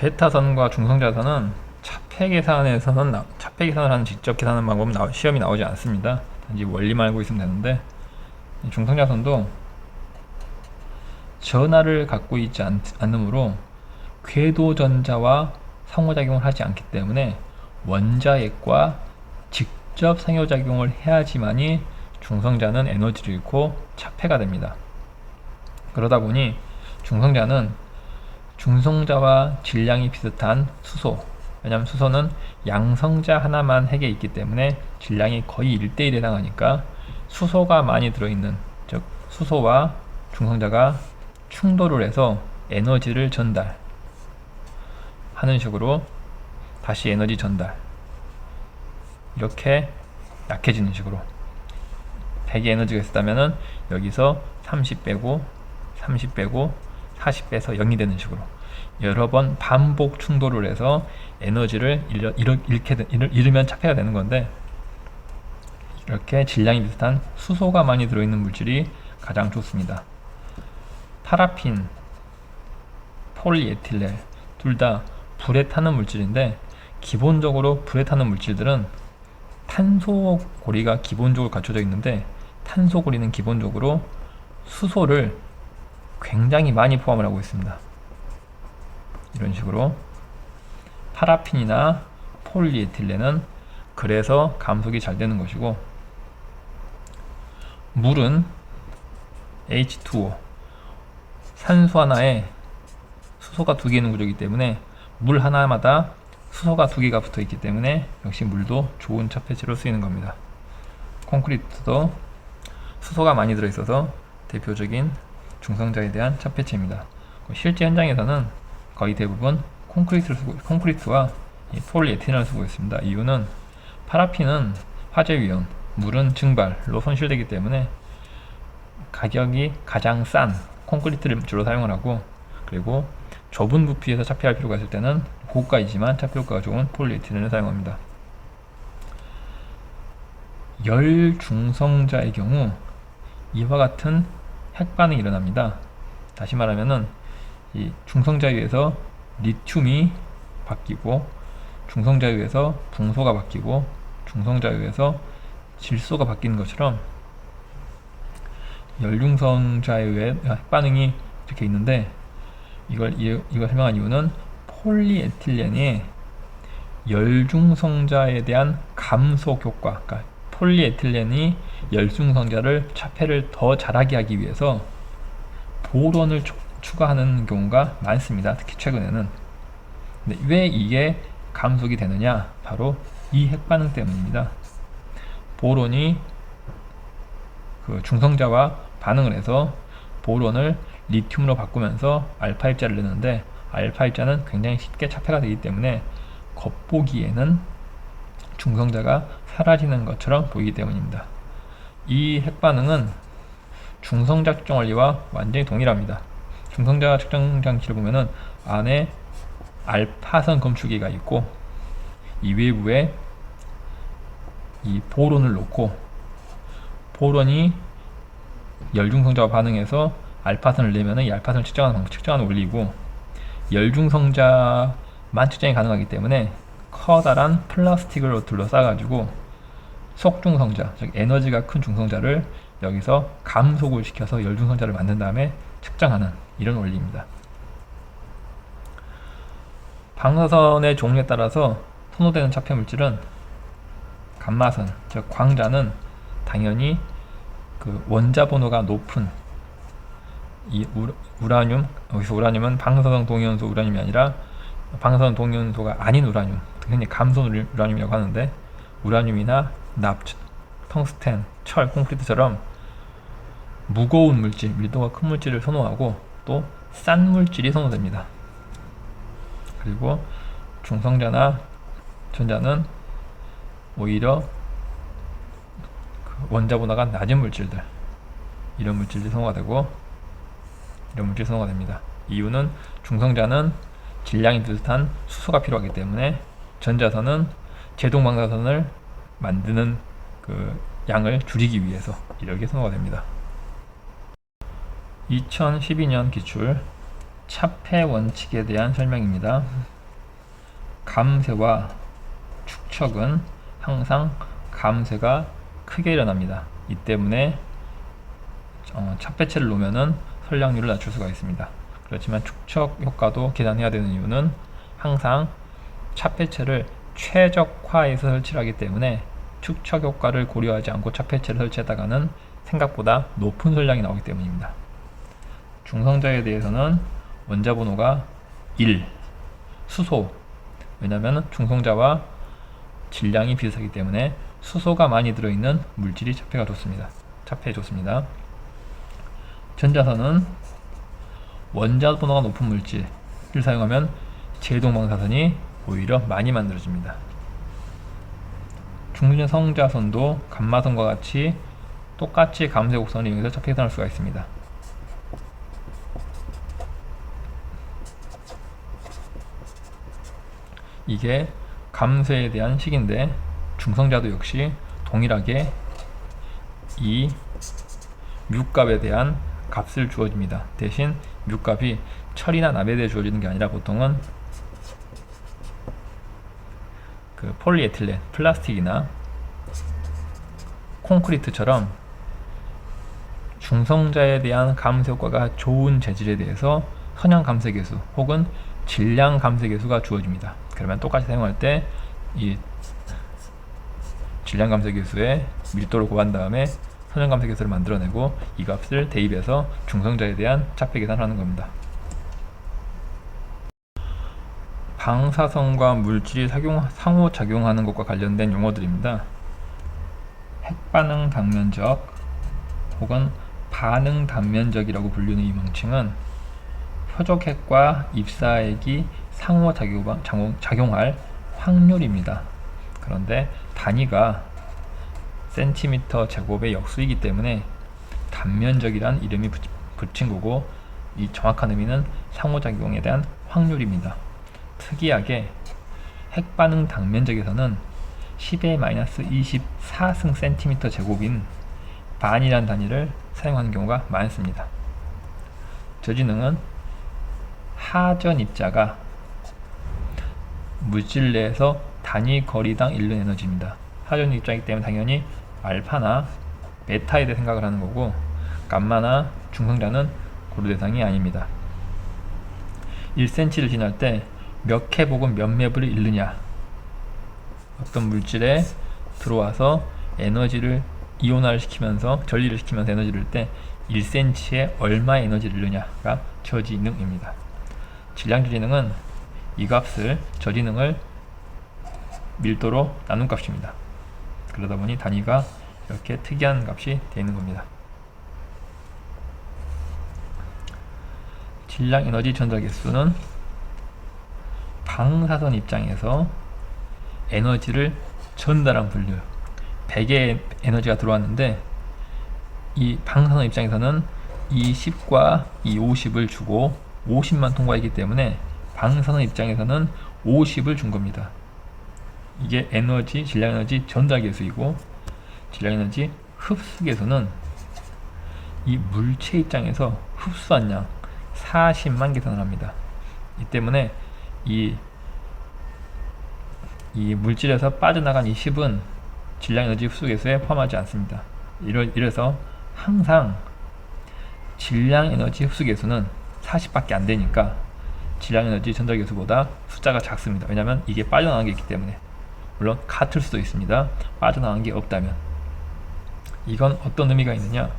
베타선과 중성자선은 차폐 계산에서는 나- 차폐 계산을 하는 직접 계산하는 방법은 나- 시험이 나오지 않습니다. 단지 원리만 알고 있으면 되는데 이 중성자선도 전하를 갖고 있지 않, 않으므로 궤도 전자와 상호작용을 하지 않기 때문에 원자핵과 직접 상호작용을 해야지만이 중성자는 에너지를 잃고 차폐가 됩니다. 그러다 보니 중성자는 중성자와 질량이 비슷한 수소 왜냐하면 수소는 양성자 하나만 핵에 있기 때문에 질량이 거의 1대1에 해당하니까 수소가 많이 들어있는 즉 수소와 중성자가 충돌을 해서 에너지를 전달 하는 식으로 다시 에너지 전달 이렇게 약해지는 식으로 100의 에너지가 있었다면은 여기서 30 빼고 30 빼고 40 빼서 0이 되는 식으로 여러 번 반복 충돌을 해서 에너지를 잃, 잃, 잃게 잃으면 차폐가 되는 건데 이렇게 질량이 비슷한 수소가 많이 들어있는 물질이 가장 좋습니다. 파라핀, 폴리에틸렌 둘다 불에 타는 물질인데 기본적으로 불에 타는 물질들은 탄소 고리가 기본적으로 갖춰져 있는데 탄소 고리는 기본적으로 수소를 굉장히 많이 포함을 하고 있습니다. 이런 식으로 파라핀이나 폴리에틸렌은 그래서 감속이 잘 되는 것이고 물은 H2O 산소 하나에 수소가 두 개 있는 구조이기 때문에 물 하나마다 수소가 두 개가 붙어 있기 때문에 역시 물도 좋은 차폐체로 쓰이는 겁니다. 콘크리트도 수소가 많이 들어 있어서 대표적인 중성자에 대한 차폐체입니다. 실제 현장에서는 거의 대부분 콘크리트를 쓰고 콘크리트와 이 폴리에틸렌을 쓰고 있습니다. 이유는 파라핀은 화재 위험, 물은 증발로 손실되기 때문에 가격이 가장 싼 콘크리트를 주로 사용을 하고 그리고 좁은 부피에서 차폐할 필요가 있을 때는 고가이지만 차폐 효과가 좋은 폴리에틸렌을 사용합니다. 열 중성자의 경우 이와 같은 핵 반응이 일어납니다. 다시 말하면은 이 중성자에 의해서 리튬이 바뀌고 중성자에 의해서 붕소가 바뀌고 중성자에 의해서 질소가 바뀌는 것처럼 열중성자에 의해 핵 반응이 이렇게 있는데 이걸 이- 이걸 설명한 이유는 폴리에틸렌이 열중성자에 대한 감속 효과, 그러니까 폴리에틸렌이 열중성자를 차폐를 더 잘하게 하기 위해서 보론을 추- 추가하는 경우가 많습니다. 특히 최근에는. 왜 이게 감속이 되느냐? 바로 이 핵반응 때문입니다. 보론이 그 중성자와 반응을 해서 보론을 리튬으로 바꾸면서 알파 입자를 내는데 알파 입자는 굉장히 쉽게 차폐가 되기 때문에 겉보기에는 중성자가 사라지는 것처럼 보이기 때문입니다. 이 핵반응은 측정 원리와 완전히 동일합니다. 중성자 측정 장치를 보면은 안에 알파선 검출기가 있고 이 외부에 이 보론을 놓고 보론이 열중성자와 반응해서 알파선을 내면은 이 알파선을 측정하는 측정하는 원리고 열중성자만 측정이 가능하기 때문에 커다란 플라스틱을 둘러싸가지고 속중성자, 즉 에너지가 큰 중성자를 여기서 감속을 시켜서 열중성자를 만든 다음에 측정하는 이런 원리입니다. 방사선의 종류에 따라서 선호되는 차폐 물질은 감마선, 즉 광자는 당연히 그 원자 번호가 높은 이 우- 우라늄 여기서 우라늄은 방사선 동위원소 우라늄이 아니라 방사선 동위원소가 아닌 우라늄 흔히 우라- 우라늄이라고 하는데 우라늄이나 납, 텅스텐, 철, 콘크리트처럼 무거운 물질, 밀도가 큰 물질을 선호하고 또 싼 물질이 선호됩니다. 그리고 중성자나 전자는 오히려 그 원자 분화가 낮은 물질들 이런 물질들이 선호가 되고 이런 물질이 선호가 됩니다. 이유는 중성자는 질량이 비슷한 수소가 필요하기 때문에 전자선은 제동 방사선을 만드는 그 양을 줄이기 위해서 이렇게 선호가 됩니다. 2012년 기출 차폐 원칙에 대한 설명입니다. 감쇄와 축척은 항상 감쇄가 크게 일어납니다. 이 때문에 어, 찹배체를 놓으면은 선량률을 낮출 수가 있습니다. 그렇지만 축척 효과도 계산해야 되는 이유는 항상 찹배체를 최적화해서 설치를 하기 때문에 축척 효과를 고려하지 않고 찹배체를 설치하다가는 생각보다 높은 선량이 나오기 때문입니다. 중성자에 대해서는 원자 번호가 1, 수소. 왜냐하면 중성자와 질량이 비슷하기 때문에 수소가 많이 들어있는 물질이 차폐가 좋습니다. 차폐에 좋습니다. 전자선은 원자 번호가 높은 물질을 사용하면 제동방사선이 오히려 많이 만들어집니다. 중성 성자선도 감마선과 같이 똑같이 감쇄 곡선을 이용해서 차폐선할 수가 있습니다. 이게 감쇄에 대한 식인데 중성자도 역시 동일하게 이 뮤값에 대한 값을 주어집니다. 대신 뮤값이 철이나 납에 대해 주어지는 게 아니라 보통은 그 폴리에틸렌, 플라스틱이나 콘크리트처럼 중성자에 대한 감쇄 효과가 좋은 재질에 대해서 선형 감쇄 계수 혹은 질량 감쇄 계수가 주어집니다. 그러면 똑같이 사용할 때 이 질량 감쇄 계수에 밀도를 곱한 다음에 선형 감쇄 계수를 만들어내고 이 값을 대입해서 중성자에 대한 차폐 계산을 하는 겁니다. 방사선과 물질이 작용, 상호작용하는 것과 관련된 용어들입니다. 핵반응 단면적 혹은 반응 단면적이라고 불리는 이 명칭은 표적핵과 입사핵이 상호작용할 확률입니다. 그런데 단위가 센티미터 제곱의 역수이기 때문에 단면적이란 이름이 붙인 거고 이 정확한 의미는 상호작용에 대한 확률입니다. 특이하게 핵반응 단면적에서는 10의 마이너스 24승 센티미터 제곱인 반이란 단위를 사용하는 경우가 많습니다. 저지능은 하전 입자가 물질 내에서 단위 거리당 잃는 에너지입니다. 하전 입자이기 때문에 당연히 알파나 베타에 대해 생각을 하는 거고 감마나 중성자는 고려 대상이 아닙니다. 1cm를 지날 때 몇 캡 혹은 몇 맵을 잃느냐 어떤 물질에 들어와서 에너지를 이온화를 시키면서 전리를 시키면서 에너지를 잃을 때 1cm에 얼마 에너지를 잃느냐가 저지능입니다. 질량 저지능은 이 값을 저지능을 밀도로 나눈 값입니다. 그러다 보니 단위가 이렇게 특이한 값이 되는 겁니다. 질량 에너지 전달 개수는 방사선 입장에서 에너지를 전달한 분류 100의 에너지가 들어왔는데 이 방사선 입장에서는 이 10과 이 50을 주고 50만 통과했기 때문에 방사선 입장에서는 50을 준 겁니다. 이게 에너지, 질량 에너지 전달 계수이고 질량 에너지 흡수 계수는 이 물체 입장에서 흡수한 양 40만 계산을 합니다. 이 때문에 이, 이 물질에서 빠져나간 이 10은 질량 에너지 흡수 계수에 포함하지 않습니다. 이러, 이래서 항상 질량 에너지 흡수 계수는 40밖에 안 되니까 질량 에너지 전달 계수보다 숫자가 작습니다. 왜냐하면 이게 빠져나간 게 있기 때문에 물론 같을 수도 있습니다. 빠져나간 게 없다면 이건 어떤 의미가 있느냐?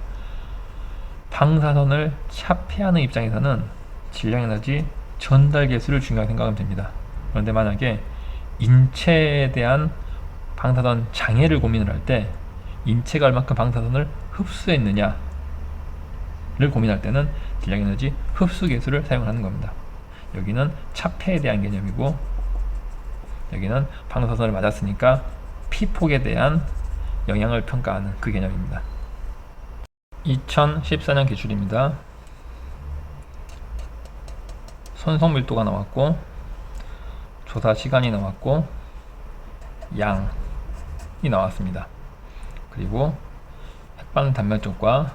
방사선을 차폐하는 입장에서는 질량 에너지 전달 계수를 중요하게 생각하면 됩니다. 그런데 만약에 인체에 대한 방사선 장애를 고민을 할 때 인체가 얼마큼 방사선을 흡수했느냐를 고민할 때는 질량 에너지 흡수 계수를 사용하는 겁니다. 여기는 차폐에 대한 개념이고 여기는 방사선을 맞았으니까 피폭에 대한 영향을 평가하는 그 개념입니다. 2014년 기출입니다. 손성 밀도가 나왔고 조사 시간이 나왔고 양이 나왔습니다. 그리고 핵반 단면적과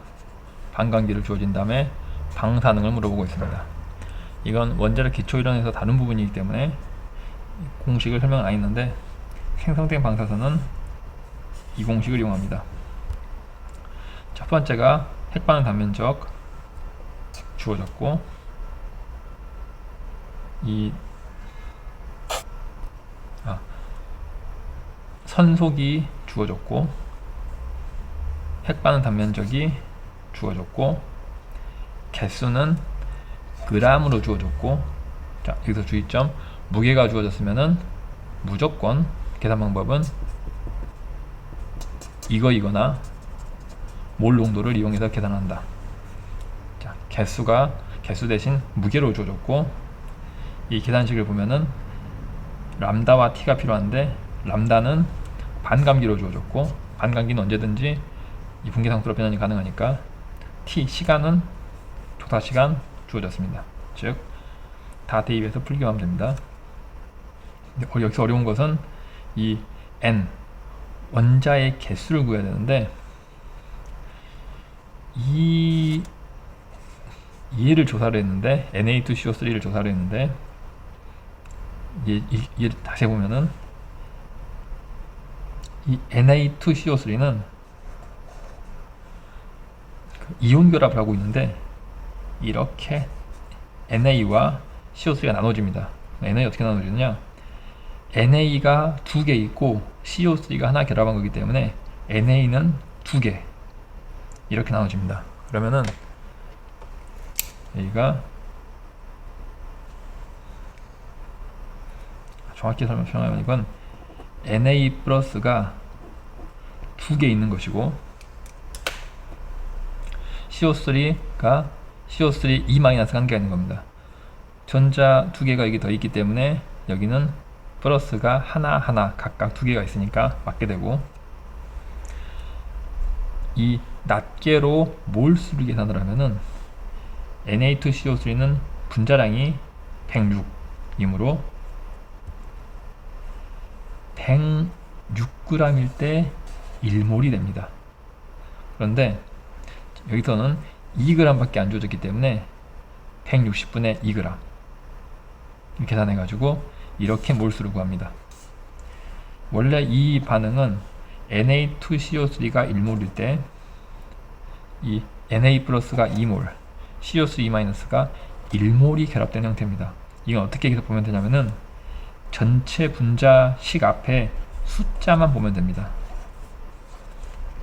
반감기를 주어진 다음에 방사능을 물어보고 있습니다. 이건 원자력 기초 이론에서 다른 부분이기 때문에 공식을 설명 안 했는데 생성된 방사선은 이 공식을 이용합니다. 첫 번째가 핵반응 단면적 주어졌고 이 아, 선속이 주어졌고 핵반응 단면적이 주어졌고 개수는 그람으로 주어졌고 자 여기서 주의점 무게가 주어졌으면은 무조건 계산 방법은 이거 이거나 몰 농도를 이용해서 계산한다. 자, 개수가 개수 대신 무게로 주어졌고 이 계산식을 보면은 람다와 t가 필요한데 람다는 반감기로 주어졌고 반감기는 언제든지 이 분계 상수로 변환이 가능하니까 t 시간은 조사 시간 주어졌습니다. 즉 다 대입해서 풀기만 하면 됩니다. 어, 여기서 어려운 것은 이 n 원자의 개수를 구해야 되는데 이 얘를 조사를 했는데 Na2CO3를 조사를 했는데 얘, 이, 얘 다시 해보면은 이 Na2CO3는 그 이온 결합을 하고 있는데 이렇게 NA와 CO3가 나눠집니다. NA 어떻게 나눠지느냐? NA가 두 개 있고 CO3가 하나 결합한 거기 때문에 NA는 두 개. 이렇게 나눠집니다. 그러면은 여기가 정확히 설명하면 이건 Na 플러스가 두 개 있는 것이고 CO3가 CO3 E 마이너스 한 개가 있는 겁니다. 전자 두 개가 여기 더 있기 때문에 여기는 플러스가 하나 하나 각각 두 개가 있으니까 맞게 되고 이 낱개로 몰수를 계산을 하면은 Na2CO3는 분자량이 106이므로 106g일 때 1몰이 됩니다. 그런데 여기서는 2g밖에 안 주어졌기 때문에 160분의 2g 계산해 가지고 이렇게 몰수를 구합니다. 원래 이 반응은 Na2CO3가 1몰일 때 이 Na 플러스가 2몰, CO2-가 1몰이 결합된 형태입니다. 이건 어떻게 해서 보면 되냐면은 전체 분자식 앞에 숫자만 보면 됩니다.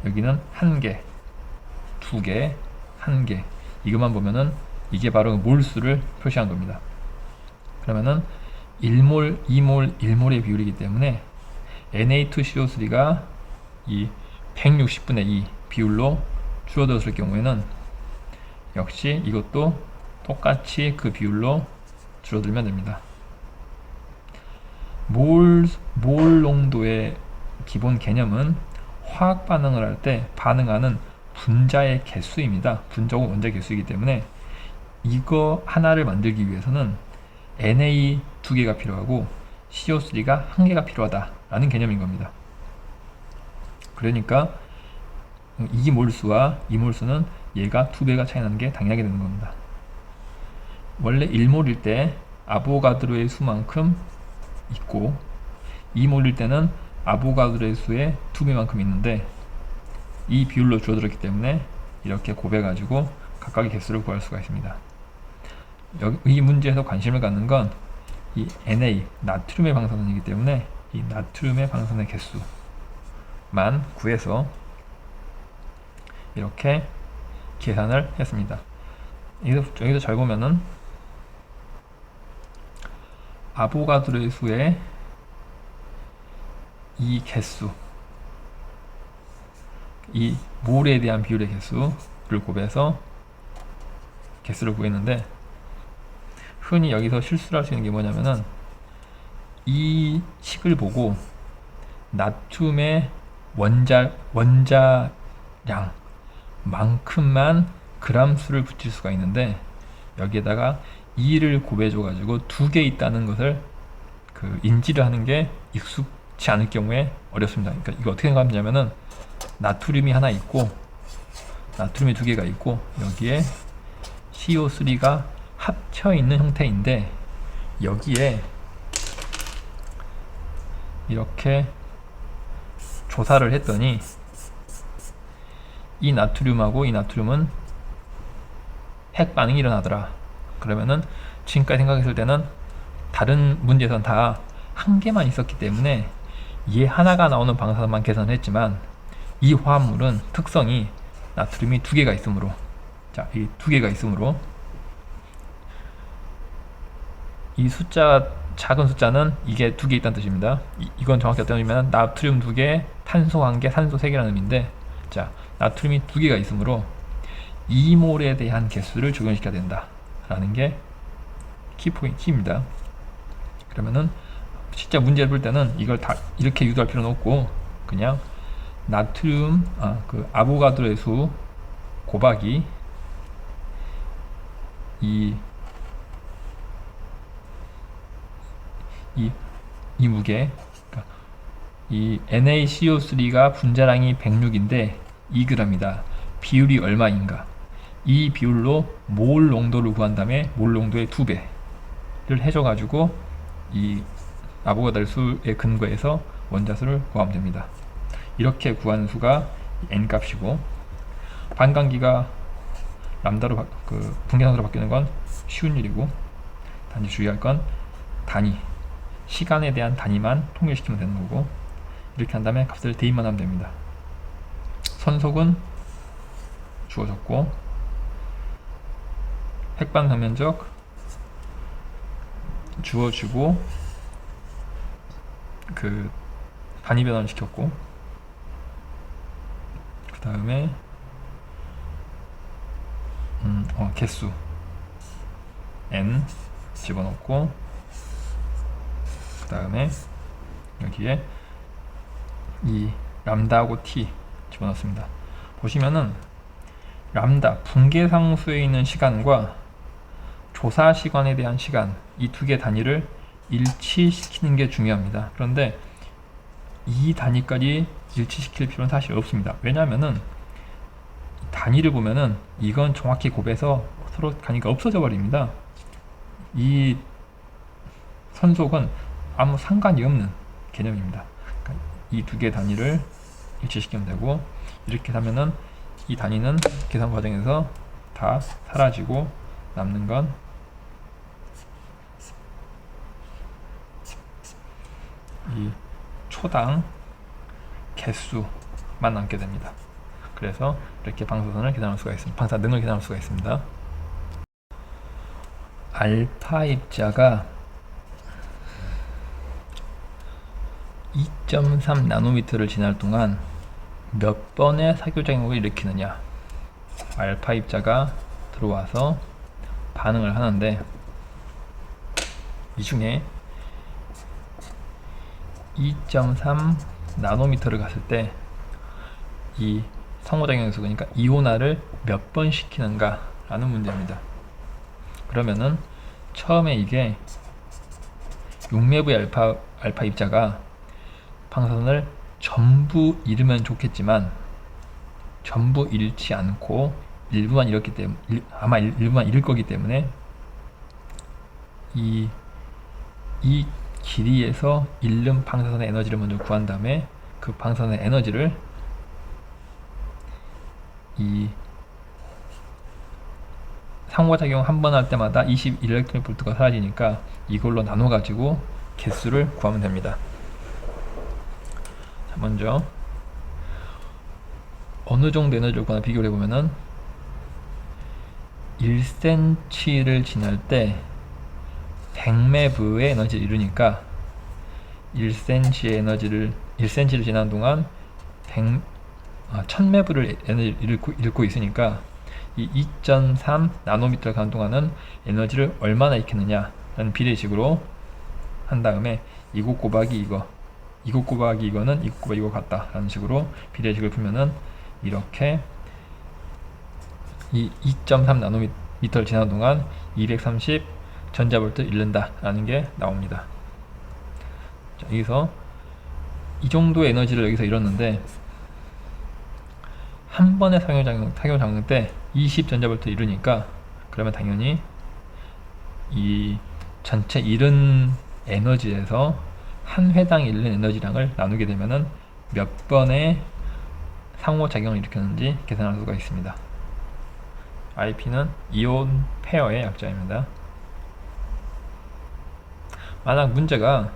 여기는 한 개, 두 개, 한 개. 이것만 보면은 이게 바로 몰수를 표시한 겁니다. 그러면은 1몰, 2몰, 1몰의 비율이기 때문에 Na2CO3가 이 160분의 2 비율로 줄어들었을 경우에는 역시 이것도 똑같이 그 비율로 줄어들면 됩니다. 몰, 몰 농도의 기본 개념은 화학 반응을 할 때 반응하는 분자의 개수입니다. 분자고 원자 개수이기 때문에 이거 하나를 만들기 위해서는 Na 두 개가 필요하고 CO3가 한 개가 필요하다라는 개념인 겁니다. 그러니까 이 몰수와 이 몰수는 얘가 두 배가 차이 나는 게 당연하게 되는 겁니다. 원래 1몰일 때 아보가드로의 수만큼 있고 2몰일 때는 아보가드로의 수의 두 배만큼 있는데 이 비율로 줄어들었기 때문에 이렇게 곱해 가지고 각각의 개수를 구할 수가 있습니다. 이 문제에서 관심을 갖는 건 이 Na 나트륨의 방사선이기 때문에 이 나트륨의 방사선의 개수만 구해서 이렇게 계산을 했습니다. 여기서, 여기서 잘 보면은 아보가드로의 수의 이 개수 이 몰에 대한 비율의 개수를 곱해서 개수를 구했는데 흔히 여기서 실수를 할 수 있는 게 뭐냐면은 이 식을 보고 나트륨의 원자 원자량 만큼만 그람 수를 붙일 수가 있는데 여기에다가 2를 곱해줘 가지고 두 개 있다는 것을 그 인지를 하는 게 익숙치 않을 경우에 어렵습니다. 그러니까 이거 어떻게 생각하냐면은 나트륨이 하나 있고 나트륨이 두 개가 있고 여기에 CO3가 합쳐 있는 형태인데 여기에 이렇게 조사를 했더니 이 나트륨하고 이 나트륨은 핵 반응이 일어나더라. 그러면은 지금까지 생각했을 때는 다른 문제에서는 다한 개만 있었기 때문에 얘 하나가 나오는 방사선만 계산했지만 이 화합물은 특성이 나트륨이 두 개가 있으므로 자, 이 두 개가 있으므로 이 숫자 작은 숫자는 이게 두 개 있다는 뜻입니다. 이, 건 정확히 어떤 의미냐면 나트륨 두 개, 탄소 한 개, 산소 세 개라는 의미인데 자, 나트륨이 두 개가 있으므로 2몰에 대한 개수를 적용시켜야 된다 라는 게 키포인트입니다. 그러면은 진짜 문제를 풀 때는 이걸 다 이렇게 유도할 필요는 없고 그냥 나트륨 아 그 아보가드로의 수 곱하기 이 이, 이 무게 그러니까 이 NaCO3가 분자량이 106인데 2g이다. 비율이 얼마인가? 이 비율로 몰 농도를 구한 다음에 몰 농도의 두 배를 해줘가지고 이 아보가드로 수에 근거해서 원자수를 구하면 됩니다. 이렇게 구한 수가 n 값이고 반감기가 람다로 바, 그 분계산으로 바뀌는 건 쉬운 일이고 단지 주의할 건 단위 시간에 대한 단위만 통일시키면 되는 거고 이렇게 한 다음에 값을 대입만 하면 됩니다. 선속은 주어졌고 핵반사 면적 주어지고 그 단위 변환을 시켰고 그 다음에 음, 어, 개수 n 집어넣고 그 다음에 여기에 이 람다하고 t 집어넣습니다. 보시면은 람다 분계상수에 있는 시간과 조사 시간에 대한 시간 이 두 개 단위를 일치시키는 게 중요합니다. 그런데 이 단위까지 일치시킬 필요는 사실 없습니다. 왜냐하면은 단위를 보면은 이건 정확히 곱해서 서로 단위가 없어져 버립니다. 이 선속은 아무 상관이 없는 개념입니다. 그러니까 이두 개 단위를 일치시키면 되고 이렇게 하면은 이 단위는 계산 과정에서 다 사라지고 남는 건 이 초당 개수만 남게 됩니다. 그래서 이렇게 방사선을 계산할 수가 있습니다. 방사 능을 계산할 수가 있습니다. 알파 입자가 2.3 나노미터를 지날 동안 몇 번의 사교작용을 일으키느냐 알파 입자가 들어와서 반응을 하는데 이 중에 2.3 나노미터를 갔을 때 이 상호작용수 그러니까 이온화를 몇 번 시키는가 라는 문제입니다. 그러면은 처음에 이게 용매부의 알파, 알파 입자가 방사선을 전부 잃으면 좋겠지만 전부 잃지 않고 일부만 잃었기 때문에 아마 일부만 잃을 거기 때문에 이, 이 길이에서 잃는 방사선의 에너지를 먼저 구한 다음에 그 방사선의 에너지를 이 상호작용 한 번 할 때마다 21일렉트론 볼트가 사라지니까 이걸로 나눠 가지고 개수를 구하면 됩니다. 자, 먼저 어느 정도 에너지를 구하나 비교를 해보면은 1cm를 지날 때 100매브의 에너지를 이루니까 1cm의 에너지를 1cm를 지난 동안 100, 아, 1000매브를 에너지를 잃고, 잃고 있으니까 이 2.3 나노미터를 가는 동안은 에너지를 얼마나 익히느냐라는 비례식으로 한 다음에 이거 곱하기 이거 이거 곱하기 이거는 이거 곱하기 이거 같다 라는 식으로 비례식을 풀면은 이렇게 이 2.3 나노미터를 지난 동안 230 전자볼트 잃는다라는 게 나옵니다. 자, 여기서 이 정도의 에너지를 여기서 잃었는데 한 번의 상용작용, 상용작용 때 20 전자볼트 잃으니까 그러면 당연히 이 전체 잃은 에너지에서 한 회당 잃는 에너지량을 나누게 되면은 몇 번의 상호작용을 일으켰는지 계산할 수가 있습니다. IP는 이온 페어의 약자입니다. 만약 문제가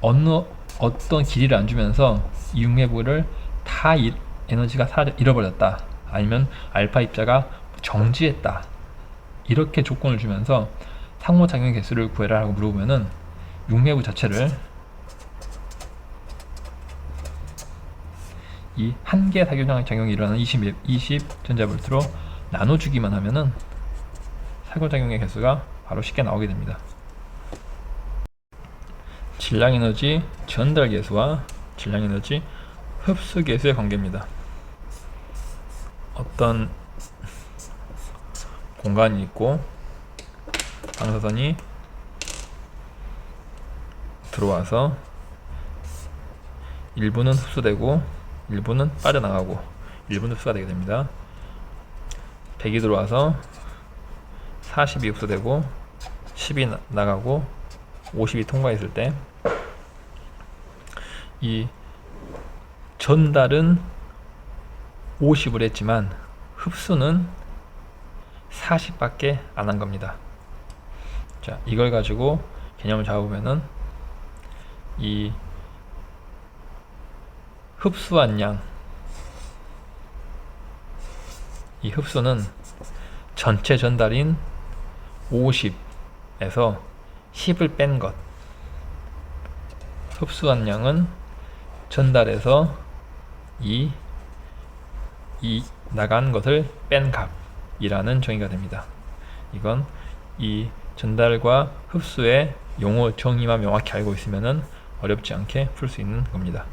어느 어떤 길이를 안 주면서 이 융매부를 다 이- 에너지가 사라져 잃어버렸다. 아니면 알파 입자가 정지했다. 이렇게 조건을 주면서 상호작용 개수를 구해라 하고 물어보면은 융매부 자체를 이 한 개 사교장 작용이 일어나는 20, 20 전자볼트로 나눠주기만 하면은 사교작용의 개수가 바로 쉽게 나오게 됩니다. 질량 에너지 전달 개수와 질량 에너지 흡수 개수의 관계입니다. 어떤 공간이 있고 방사선이 들어와서 일부는 흡수되고 일부는 빠져나가고 일부는 흡수가 되게 됩니다. 100이 들어와서 40이 흡수되고 10이 나, 나가고 50이 통과했을 때 이 전달은 50을 했지만 흡수는 40밖에 안 한 겁니다. 자, 이걸 가지고 개념을 잡으면은 이 흡수한 양, 이 흡수는 전체 전달인 50에서 10을 뺀 것. 흡수한 양은 전달에서 이, 이 나간 것을 뺀 값이라는 정의가 됩니다. 이건 이 전달과 흡수의 용어 정의만 명확히 알고 있으면은 어렵지 않게 풀 수 있는 겁니다.